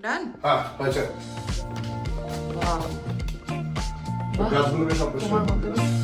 ডান হ্যাঁ হয়েছে গাছগুলো বেশ অপরিষ্কার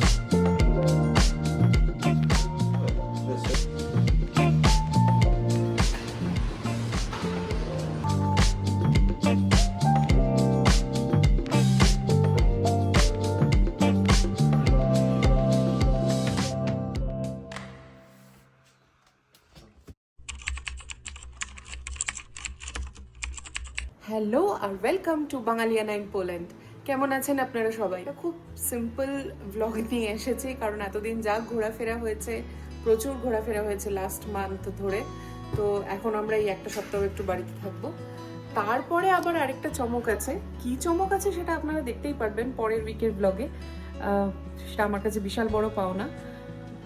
আর welcome to Bangaliyana in Poland কেমন আছেন আপনারা সবাই? খুব সিম্পল ব্লগ নিয়ে এসেছি, কারণ এতদিন যা ঘোরাফেরা হয়েছে, প্রচুর ঘোরাফেরা হয়েছে লাস্ট মান্থ ধরে। তো এখন আমরা এই একটা সপ্তাহ একটু বাড়িতে থাকব। তারপরে আবার আরেকটা চমক আছে। কি চমক আছে সেটা আপনারা দেখতেই পারবেন পরের উইকের ব্লগে সেটা আমার কাছে বিশাল বড় পাওনা।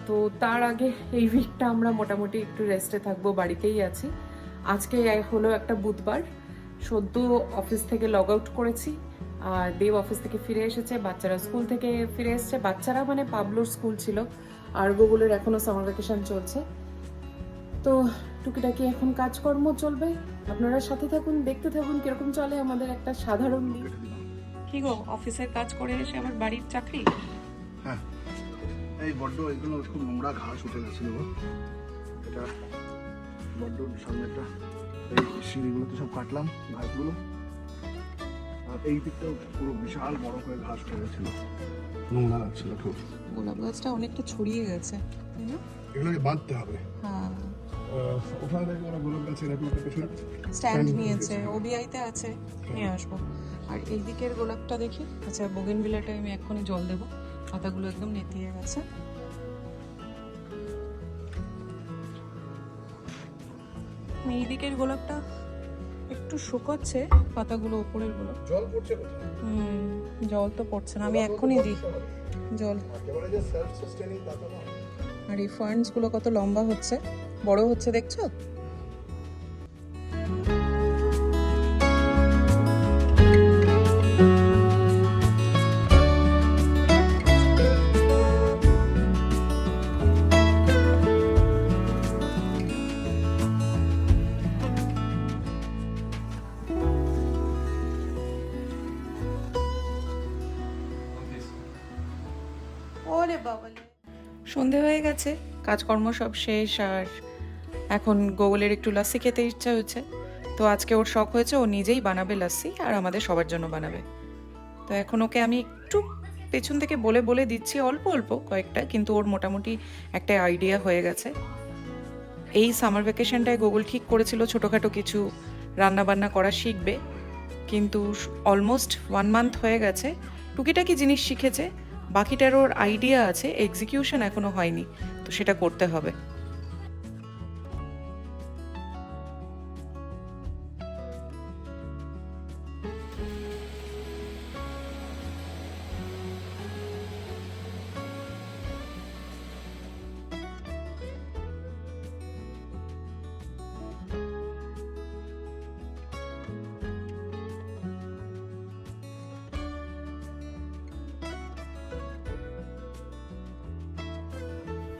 তো তার আগে এই উইকটা আমরা মোটামুটি একটু রেস্টে থাকব, বাড়িতেই আছি। আজকে হলো একটা বুধবার। সদ্য অফিস থেকে লগ আউট করেছি। আর দেব অফিস থেকে ফিরে এসেছে বাচ্চারা স্কুল থেকে ফিরে এসেছে। বাচ্চারা মানে পাবলোর স্কুল ছিল। আর গুগলের এখনও সামার ভ্যাকেশন চলছে। তো টুকিটাকি এখন কাজকর্ম চলবে। আপনারা সাথে থাকুন দেখতে থাকুন কীরকম চলে আমাদের একটা সাধারণ দিন। কি গো অফিসের কাজ করে এসে আবার বাড়ির চাকরি? হ্যাঁ এই বড্ড এগুলো খুব নোংরা ঘাস উঠে গেছিল এটা বড্ড সামনেটা সিঁড়িগুলোতে সব কাটলাম ঘাসগুলো। আর এই দিকটাও পুরো বিশাল বড় করে ঘাস উঠে গেছিল। নোংরা লাগছিল খুব। গোলাপ গাছটা অনেকটা ছড়িয়ে গেছে তাই না? এগুলোকে বাঁধতে হবে। হ্যাঁ। ওখানে দেখব ওরা গোলাপ গাছ এরকম একটা স্ট্যান্ড Stand নিয়েছে নিয়েছে। ওবিআইতে আছে নিয়ে আসব। আর এই দিকের গোলাপটা দেখি। আচ্ছা বোগেন বিলাটাই আমি এক্ষুনি জল দেবো। পাতাগুলো একদম নেতিয়ে গেছে। এই দিকের গোলাপটা একটু শুকোচ্ছে পাতাগুলো উপরের গোলাপ। জল পড়ছে হুম জল তো পড়ছে না আমি এক্ষুনি দিই। জল। আর এই ফার্নসগুলো কত লম্বা হচ্ছে বড় হচ্ছে দেখছ? সন্ধে হয়ে গেছে, কাজকর্ম সব শেষ আর এখন গোগলের একটু লাস্সি খেতে ইচ্ছা হচ্ছে তো আজকে ওর শখ হয়েছে ও নিজেই বানাবে লাস্সি আর আমাদের সবার জন্য বানাবে। তো এখন ওকে আমি একটু পেছন থেকে বলে বলে দিচ্ছি, অল্প অল্প কয়েকটা, কিন্তু ওর মোটামুটি একটা আইডিয়া হয়ে গেছে। এই সামার ভ্যাকেশনটায় গুগল ঠিক করেছিল ছোটোখাটো কিছু রান্না বান্না করা শিখবে, কিন্তু অলমোস্ট ওয়ান মান্থ হয়ে গেছে। টুকিটাকি জিনিস শিখেছে বাকিটার ওর আইডিয়া আছে এক্সিকিউশন এখনও হয়নি তো সেটা করতে হবে।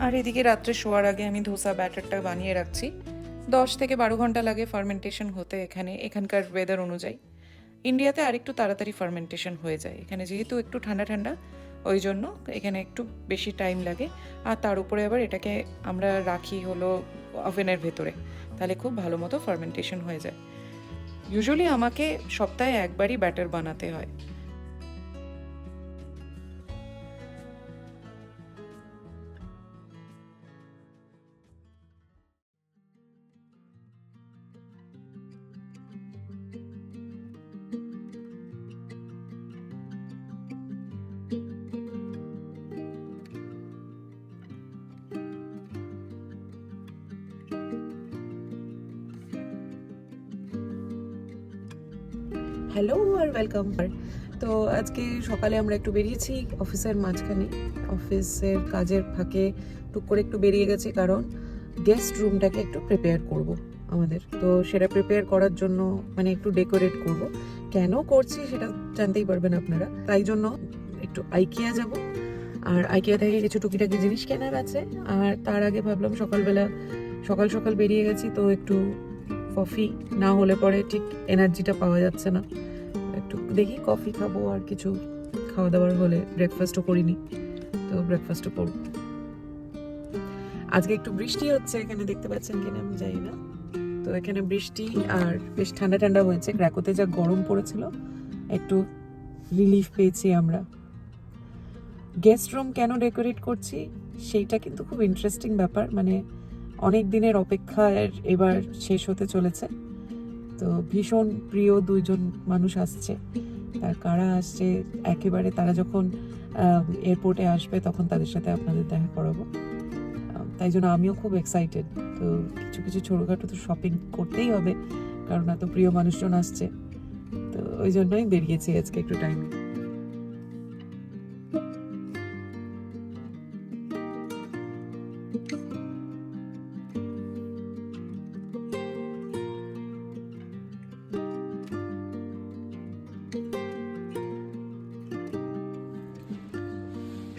আর এদিকে রাত্রে শোয়ার আগে আমি ধোসা ব্যাটারটা বানিয়ে রাখছি। দশ থেকে বারো ঘণ্টা লাগে ফার্মেন্টেশন হতে এখানে, এখানকার ওয়েদার অনুযায়ী। ইন্ডিয়াতে আরেকটু তাড়াতাড়ি ফার্মেন্টেশন হয়ে যায়। এখানে যেহেতু একটু ঠান্ডা ঠান্ডা, ওই জন্য এখানে একটু বেশি টাইম লাগে। আর তার উপরে আবার এটাকে আমরা রাখি হলো ওভেনের ভেতরে। তাহলে খুব ভালো মতো ফার্মেন্টেশন হয়ে যায়। ইউজুয়ালি আমাকে সপ্তাহে একবারই ব্যাটার বানাতে হয়। হ্যালো আর ওয়েলকাম। তো আজকে সকালে আমরা একটু বেরিয়েছি অফিসের মাঝখানে। অফিসের কাজের ফাঁকে টুক করে একটু বেরিয়ে গেছি কারণ গেস্ট রুমটাকে একটু প্রিপেয়ার করব আমাদের। তো সেটা প্রিপেয়ার করার জন্য মানে একটু ডেকোরেট করব। কেন করছি সেটা জানতেই পারবেন আপনারা। তাই জন্য একটু আইকিয়া যাব। আর আইকিয়া থেকে কিছু টুকিটাকি জিনিস কেনার আছে। আর তার আগে ভাবলাম সকালবেলা সকাল সকাল বেরিয়ে গেছি, তো একটু কফি না হলে পরে ঠিক এনার্জিটা পাওয়া যাচ্ছে না। একটু দেখি কফি খাব আর কিছু খাওয়া দাওয়ার হলে ব্রেকফাস্টও করিনি, তো ব্রেকফাস্টও করব। আজকে একটু বৃষ্টি হচ্ছে, এখানে দেখতে পাচ্ছেন কিনা আমি জানি না। তো এখানে বৃষ্টি আর বেশ ঠান্ডা ঠান্ডা হয়েছে ক্র্যাকোতে যা গরম পড়েছিল, একটু রিলিফ পেয়েছি আমরা। গেস্ট রুম কেন ডেকোরেট করছি, সেইটা কিন্তু খুব ইন্টারেস্টিং ব্যাপার মানে অনেক দিনের অপেক্ষার এবার শেষ হতে চলেছে। তো ভীষণ প্রিয় দুইজন মানুষ আসছে। তার কারা আসছে, একেবারে তারা যখন এয়ারপোর্টে আসবে তখন তাদের সাথে আপনাদের দেখা করাবো। তাই জন্য আমিও খুব এক্সাইটেড তো কিছু কিছু ছোটোখাটো তো শপিং করতেই হবে, কারণ এত প্রিয় মানুষজন আসছে। তো ওই জন্যই বেরিয়েছি আজকে একটু টাইম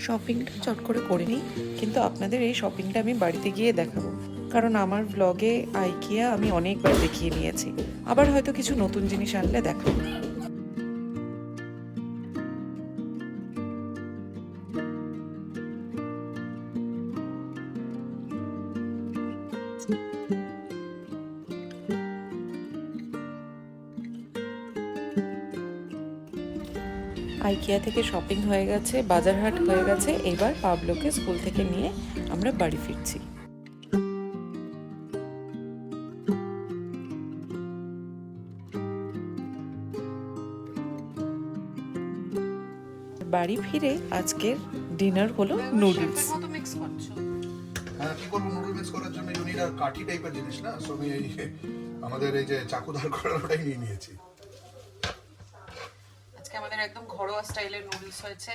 শপিংটা চট করে করে নিই, কিন্তু আপনাদের এই শপিংটা আমি বাড়িতে গিয়ে দেখাবো। কারণ আমার ব্লগে আইকিয়া আমি অনেকবার দেখিয়ে নিয়েছি। আবার হয়তো কিছু নতুন জিনিস আনলে দেখাবো। থেকে শপিং হয়ে গেছে বাজারহাট হয়ে গেছে এবার পাবলোকে স্কুল থেকে নিয়ে আমরা বাড়ি ফিরছি। বাড়ি ফিরে আজকের ডিনার হলো নুডলস হ্যাঁ কি করব নুডল মিক্স করার জন্য ইউনিট আর কাঠি টাইপের জিনিস না সো আমি আমাদের এই যে চাকু ধার করার ওটাই নিয়ে নিয়েছি আজকে আমাদের ঘরোয়া স্টাইলের নুডলস হয়েছে।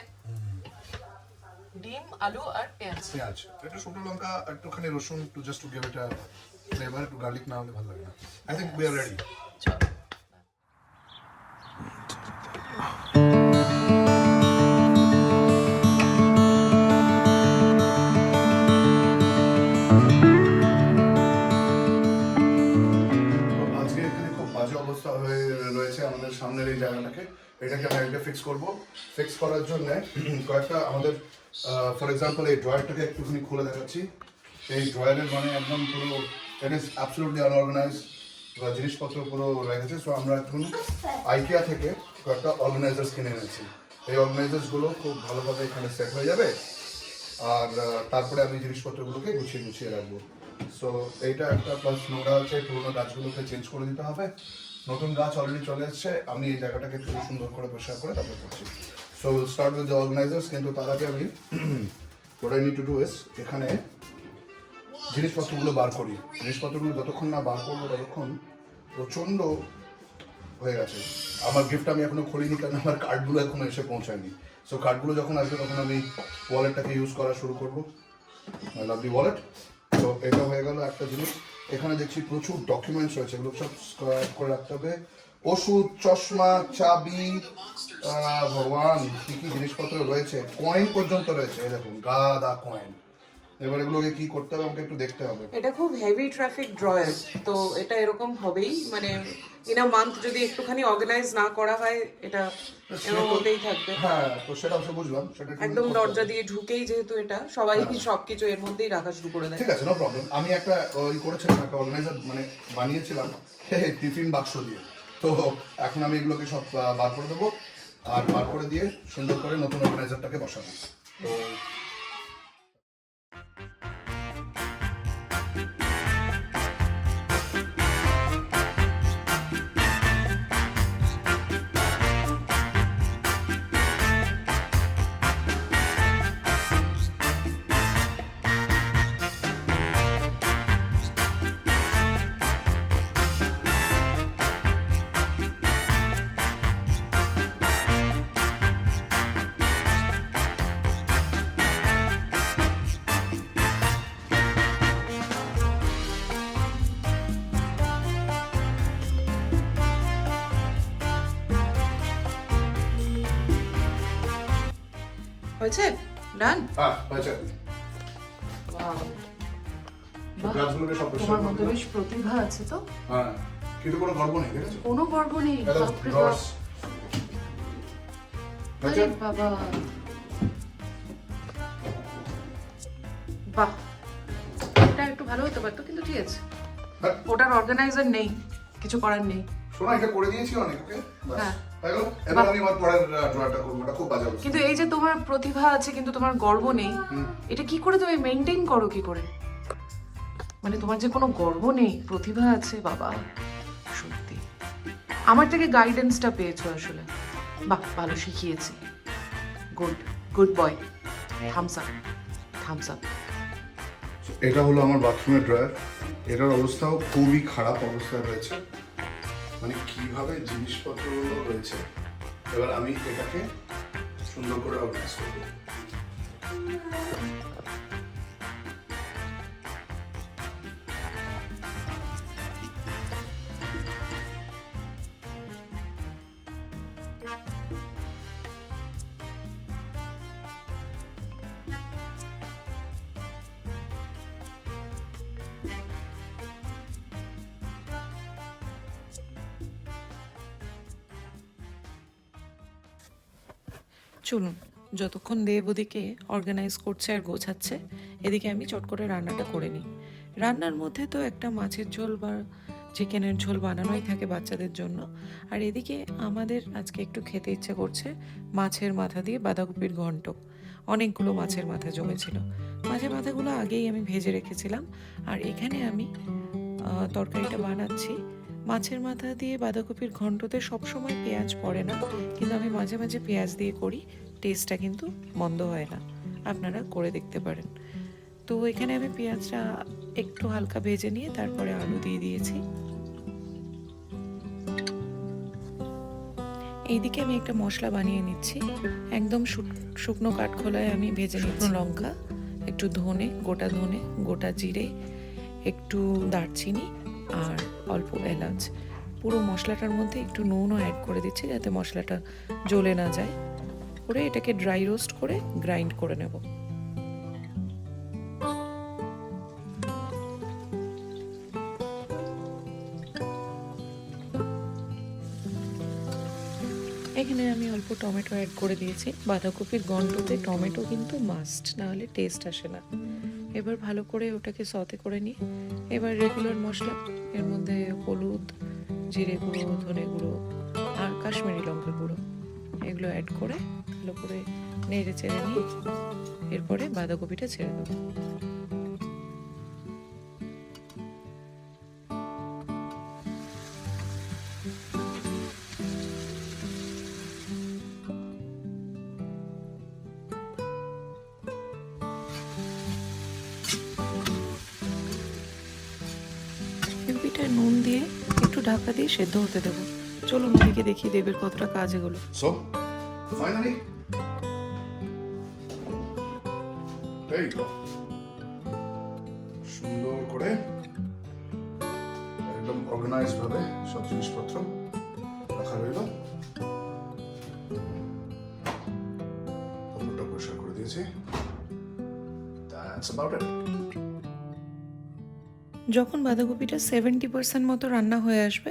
ডিম আলু আর পেঁয়াজ। পেঁয়াজ। একটু শুকনো লঙ্কা একটুখানি রসুন to just to give it a flavour একটু গার্লিক না হলে ভালো লাগে না। I think we are ready চল। করব ফিক্স করার জন্য কয়েকটা আমাদের ফর এক্সাম্পল এই ড্রয়ারটাকে একটুখানি খুলে দেখাচ্ছি। এই ড্রয়ারের মানে একদম পুরো ইট ইজ অ্যাবসলুটলি আনঅর্গানাইজ বা জিনিসপত্র পুরো রেখেছে সো আমরা এখন আইকিয়া থেকে কয়েকটা অর্গানাইজার্স কিনে এনেছি। এই অর্গানাইজার্সগুলো খুব ভালোভাবে এখানে সেট হয়ে যাবে। আর তারপরে আমি জিনিসপত্রগুলোকে গুছিয়ে গুছিয়ে রাখব। সো এইটা একটা প্লাস নোংরা আছে, পুরোনো গাছগুলোকে চেঞ্জ করে দিতে হবে। নতুন গাছ অলরেডি চলে এসছে। আমি এই জায়গাটাকে একটু সুন্দর করে পরিষ্কার করে তারপরে করছি। So will start with the organisers কিন্তু তার আগে আমি what I need to do is এখানে জিনিসপত্রগুলো বার করি। জিনিসপত্রগুলো যতক্ষণ না বার করব ততক্ষণ প্রচণ্ড হয়ে গেছে। আমার গিফট আমি এখনও খুলিনি, কারণ আমার কার্ডগুলো এখনও এসে পৌঁছায়নি। সো কার্ডগুলো যখন আসবে তখন আমি ওয়ালেটটাকে ইউজ করা শুরু করব। লাভলি ওয়ালেট তো এটা হয়ে গেল একটা জিনিস। এখানে দেখছি প্রচুর ডকুমেন্টস রয়েছে, এগুলো সব করে রাখতে হবে। ওষুধ, চশমা, চাবি ভগবান, কি কি জিনিসপত্র রয়েছে? কয়েন পর্যন্ত রয়েছে দেখুন, গাদা কয়েন এবার এগুলোকে কি করতে হবে আমাকে একটু দেখতে হবে। এটা খুব হেভি ট্রাফিক ড্রয়ার তো এটা এরকম হবেই মানে ইন আ মান্থ যদি একটুখানি অর্গানাইজ না করা হয় এটা এরকম হতেই থাকবে। হ্যাঁ তো সেটা অবশ্য বুঝলাম সেটা একদম দরজা দিয়ে ঢুকেই যেহেতু এটা সবাই কি সবকিছু এর মধ্যেই রাখা শুরু করে দেয়। ঠিক আছে নো প্রবলেম আমি একটা ওই করেছিলাম একটা অর্গানাইজার মানে বানিয়েছিলাম টিফিন বাক্স দিয়ে। তো এখন আমি এগুলোকে সব বার করে দেবো আর বার করে দিয়ে সুন্দর করে নতুন অর্গানাইজারটাকে বসাবো। তো হয়েছে? ডান হ্যাঁ হয়েছে। বাহ, গাছগুলোকে সব পরিষ্কার তোমার মধ্যে বেশ প্রতিভা আছে তো? হ্যাঁ কিন্তু কোনো গর্ব নেই দেখেছ? কোনো গর্ব নেই এটা বাপরে বাপ। drawers। আরে বাবা। বাহ এটা একটু ভালো হতে পারতো কিন্তু ঠিক আছে। হ্যাঁ, ওটার অর্গানাইজার নেই কিছু করার নেই। শোনো এটা করে দিয়েছি হ্যাঁ। কিন্তু এই যে তোমার প্রতিভা আছে কিন্তু তোমার গর্ব নেই এটা কি করে তুমি মেনটেন করো কি করে? মানে তোমার যে কোনো গর্ব নেই প্রতিভা আছে বাবা সত্যি। আমার থেকে গাইডেন্সটা পেয়েছ আসলে। বাহ ভালো শিখিয়েছি। Good good boy thumbs up thumbs up এটা হলো আমার বাথরুমের ড্রয়ার এটার অবস্থাও খুবই খারাপ অবস্থায় রয়েছে। মানে কীভাবে জিনিসপত্রগুলো রয়েছে এবার আমি এটাকে সুন্দর করে অর্গানাইজ করব। চলুন, যতক্ষণ দেব ওদিকে অর্গানাইজ করছে আর গোছাচ্ছে, এদিকে আমি চট করে রান্নাটা করে নিই। রান্নার মধ্যে তো একটা মাছের ঝোল বা চিকেনের ঝোল বানানোই থাকে বাচ্চাদের জন্য। আর এদিকে আমাদের আজকে একটু খেতে ইচ্ছে করছে মাছের মাথা দিয়ে বাঁধাকপির ঘন্ট। অনেকগুলো মাছের মাথা জমেছিল। মাছের মাথাগুলো আগেই আমি ভেজে রেখেছিলাম। আর এখানে আমি তরকারিটা বানাচ্ছি। মাছের মাথা দিয়ে বাঁধাকপির ঘন্টতে সবসময় পেঁয়াজ পড়ে না। কিন্তু আমি মাঝে মাঝে পেঁয়াজ দিয়ে করি টেস্টটা কিন্তু মন্দ হয় না। আপনারা করে দেখতে পারেন। তো এখানে আমি পেঁয়াজটা একটু হালকা ভেজে নিয়ে তারপরে আলু দিয়ে দিয়েছি। এইদিকে আমি একটা মশলা বানিয়ে নিচ্ছি। একদম শুক- শুকনো কাঠখোলায় আমি ভেজে নিচ্ছি। লঙ্কা একটু ধনে গোটা ধনে গোটা জিরে একটু দারচিনি আর অল্প এলাচ। পুরো মশলাটার মধ্যে একটু নুনও অ্যাড করে দিচ্ছি যাতে মশলাটা জ্বলে না যায়। করে এটাকে ড্রাই রোস্ট করে গ্রাইন্ড করে নেব। এখানে আমি অল্প টমেটো অ্যাড করে দিয়েছি। বাঁধাকপির গন্ধতে টমেটো কিন্তু মাস্ট না হলে টেস্ট আসে না। এবার ভালো করে ওটাকে সতে করে নিই এবার রেগুলার মশলা, এর মধ্যে হলুদ, জিরে গুঁড়ো, ধনে গুঁড়ো আর কাশ্মীরি লঙ্কা গুঁড়ো, এগুলো অ্যাড করে ভালো করে নেড়ে চেড়ে নিই এরপরে বাঁধাকপিটা ছেড়ে দেবো। সেদ্ধ হতে দেবো। চলুন ওদিকে দেখি দেবের কতটা কাজ এগুলো। সো ফাইনালি সুন্দর করে একদম অর্গানাইজ ভাবে সব জিনিসপত্র রাখা রইল। পরিষ্কার করে দিয়েছি। দ্যাটস অ্যাবাউট ইট যখন বাঁধাকপিটা সেভেন্টি পার্সেন্ট মতো রান্না হয়ে আসবে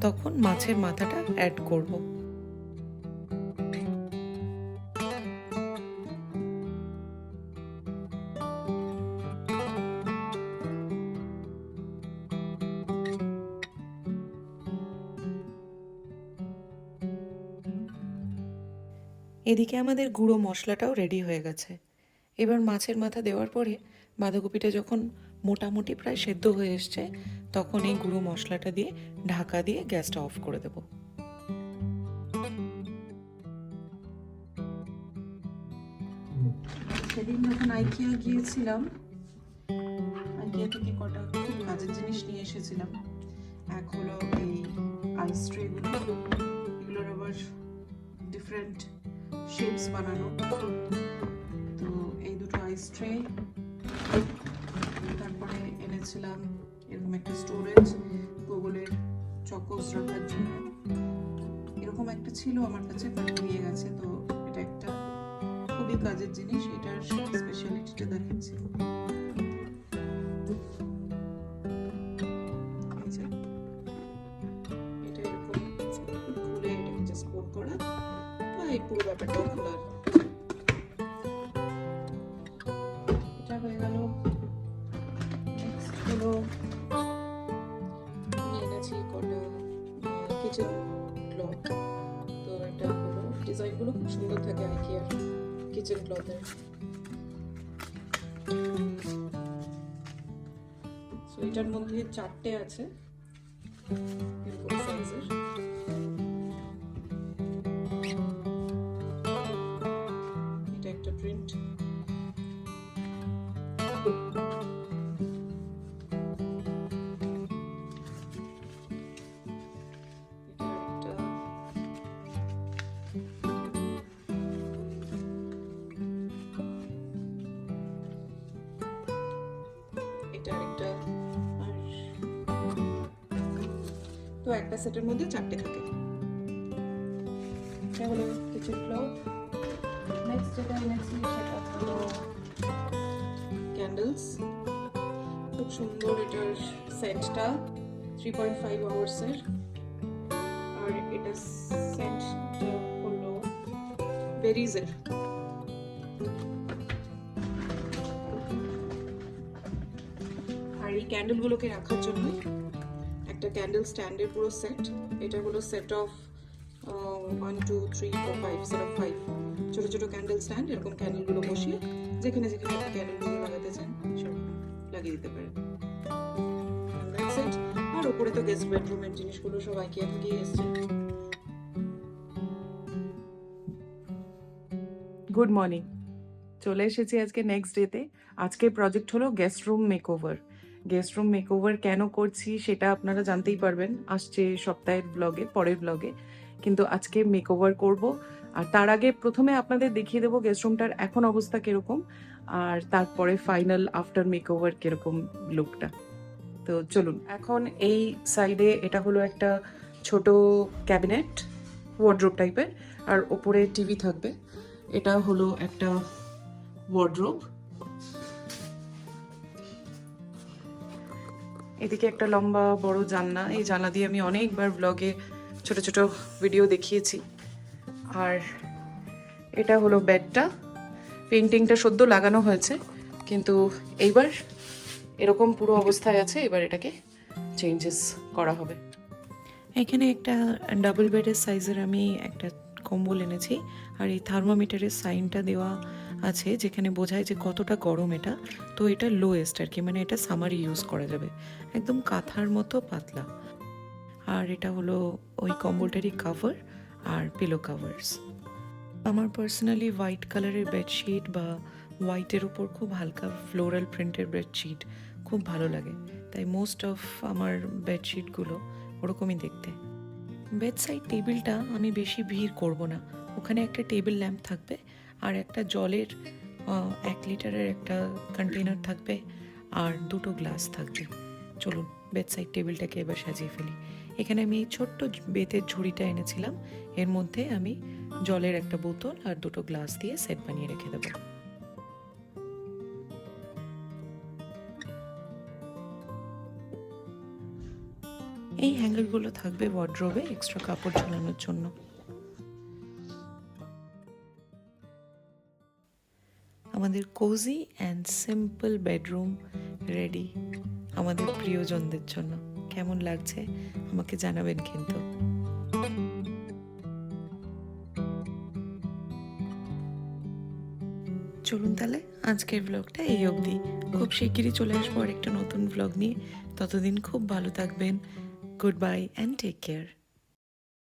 তখন মাছের মাথাটা অ্যাড করব। এদিকে আমাদের গুঁড়ো মশলাটাও রেডি হয়ে গেছে। এবার মাছের মাথা দেওয়ার পরে বাঁধাকপিটা যখন মোটামুটি প্রায় সেদ্ধ হয়ে এসছে তখন এই গুঁড়ো মশলাটা দিয়ে ঢাকা দিয়ে গ্যাসটা অফ করে দেব। সেদিন যখন আইকিয়া গিয়েছিলাম, আইকিয়া থেকে কটা খুব কাজের জিনিস নিয়ে এসেছিলাম। এক হলো এই আইস ট্রেগুলো এগুলোর আবার ডিফারেন্ট শেপস বানানো। তো এই দুটো আইস ট্রে তারপরে এনেছিলাম এরকম একটা স্টোরেজ গুগলের চকোস রাখার জন্য। এরকম একটা ছিল আমার কাছে বাট দিয়ে গেছে। তো এটা একটা খুবই কাজের জিনিস, এটার স্পেশালিটিটা দেখাচ্ছি। আচ্ছা। এই পুরো ব্যাপারটা খোলার এটা হয়ে গেল। নেক্সট হলো কিচেন ক্লথ তো এটা হলো ডিজাইনগুলো খুব সুন্দর থাকে আইকিয়ার কিচেন ক্লথের সো এটার মধ্যে চারটে আছে, এরকম সাইজের তো একটা সেটের মধ্যে চারটে থাকে। সেটা ক্যান্ডেলস খুব সুন্দর এটার সেন্টটা থ্রি পয়েন্ট ফাইভ আওয়ার্সের আর এটা সেন্টটা হলো বেরিজের আর এই ক্যান্ডেলগুলোকে রাখার জন্য একটা ক্যান্ডেল স্ট্যান্ডের পুরো সেট এটা হলো set of one two three four five set of five ছোটো ছোটো ক্যান্ডেল স্ট্যান্ড এরকম ক্যান্ডেলগুলো বসিয়ে যেখানে যেখানে আপনি ক্যান্ডেলগুলো লাগাতে চান সেরকম লাগিয়ে দিতে পারেন. আর উপরে তো গেস্ট বেডরুমের জিনিসগুলো সব আইকিয়া থেকেই এসছে। গুড মর্নিং চলে এসেছি আজকে নেক্সট ডেতে আজকের প্রজেক্ট হলো guest room makeover guest room makeover কেন করছি সেটা আপনারা জানতেই পারবেন। আসছে সপ্তাহের ব্লগে পরের ব্লগে কিন্তু আজকে মেকওভার করব। আর তার আগে প্রথমে আপনাদের দেখিয়ে দেবো গেস্ট রুমটার এখন অবস্থা কীরকম। আর তারপরে ফাইনাল আফটার মেকওভার কীরকম লুকটা তো চলুন, এখন এই সাইডে এটা হলো একটা ছোট ক্যাবিনেট ওয়ার্ড্রোব টাইপের আর ওপরে টিভি থাকবে। এটা হলো একটা ওয়ার্ড্রোব এদিকে একটা লম্বা বড় জানলা। এই জানলা দিয়ে আমি অনেকবার ব্লগে ছোট ছোট ভিডিও দেখিয়েছি। আর এটা হলো বেডটা পেন্টিংটা সদ্য লাগানো হয়েছে। কিন্তু এইবার এরকম পুরো অবস্থায় আছে, এবার এটাকে চেঞ্জেস করা হবে। এখানে একটা ডাবল বেডের সাইজের আমি একটা কম্বল এনেছি। আর এই থার্মোমিটারের সাইনটা দেওয়া আছে যেখানে বোঝায় যে কতটা গরম এটা। তো এটা লোয়েস্ট আর কি মানে এটা সামারে ইউজ করা যাবে। একদম কাঁথার মতো পাতলা। আর এটা হলো ওই কম্বলটারই কাভার আর পিলো কাভার্স আমার পার্সোনালি হোয়াইট কালারের বেডশিট বা হোয়াইটের উপর খুব হালকা ফ্লোরাল প্রিন্টের বেডশিট খুব ভালো লাগে। তাই মোস্ট অফ আমার বেডশিটগুলো ওরকমই দেখতে। বেড সাইড টেবিলটা আমি বেশি ভিড় করব না। ওখানে একটা টেবিল ল্যাম্প থাকবে আর একটা জলের এক লিটারের একটা কন্টেনার থাকবে আর দুটো গ্লাস থাকবে। চলুন বেড সাইড টেবিলটাকে এবার সাজিয়ে ফেলি। এখানে আমি এই ছোট্ট বেতের ঝুড়িটা এনেছিলাম। এর মধ্যে আমি জলের একটা বোতল আর দুটো গ্লাস দিয়ে সেট বানিয়ে রেখে দেবো। এই হ্যাঙ্গারগুলো থাকবে ওয়ার্ড্রোবে এক্সট্রা কাপড় ঝোলানোর জন্য। আমাদের cosy and simple bedroom ready আমাদের প্রিয়জনদের জন্য। কেমন লাগছে? আমাকে জানাবেন কিন্তু। চলুন তাহলে আজকের ব্লগটা এই অবধি। খুব শিগগিরই চলে আসব আর একটা নতুন ব্লগ নিয়ে। ততদিন খুব ভালো থাকবেন। Good bye and take care